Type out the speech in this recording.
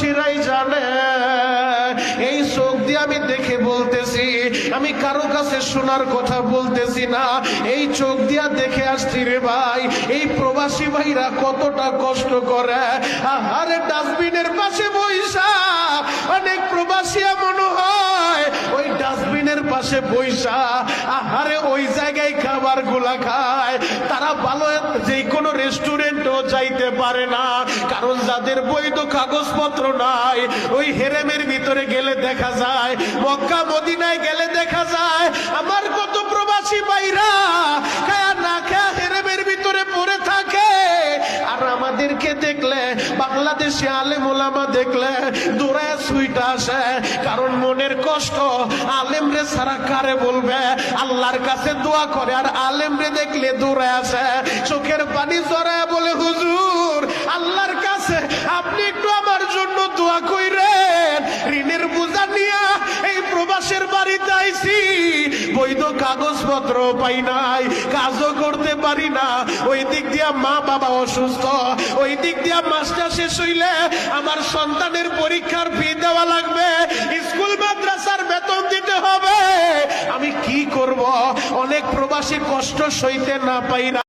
মুফাসিরাই জানে। এই চোখ দিয়ে আমি দেখে বলতেছি, আমি কারও কাছে শোনার কথা বলতেছি না। এই চোখ দিয়া দেখে আসছি রে ভাই, এই প্রবাসী ভাইরা কতটা কষ্ট করে। আহারে, ডাস্টবিনের পাশে বৈশা অনেক প্রবাসী এমন হয়, ওই ডাস্টবিনের পাশে বৈশা আহারে, ওই জায়গায় খাবারগুলা খা খায় তারা ভালো যে কোনো রেস্টুরেন্টও যাইতে পারে না। কারণ যাদের বৈধ কাগজপত্র নাই, ওই হেরেমের ভিতরে গেলে দেখা যায়, মক্কা, মদিনায় গেলে দেখলে, বাংলাদেশে আলেম ওলামা দেখলে দৌড়ায় সুইটা আসে। কারণ মনের কষ্ট আলেম রে সারা কারে বলবে? আল্লাহর কাছে দোয়া করে আর আলেম রে দেখলে দৌড়ায় আসে। চোখের পানি জড়ায় বলে, হুজুর, আল্লাহর কাছে আপনি একটু আমার জন্য দোয়া কইরেন। ঋণের বোঝা নিয়ে এই প্রবাসের বাড়িতে আইছি। বৈধ কাগজপত্র পাই নাই, কাজও পারি না। ওই দিক দিয়া মা বাবা অসুস্থ, ওই দিক দিয়া মাস্টার শেষ হইলে আমার সন্তানের পরীক্ষার ফি দেওয়া লাগবে। স্কুল, মাদ্রাসার বেতন দিতে হবে। আমি কি করব? অনেক প্রবাসী কষ্ট সইতে না পাই না।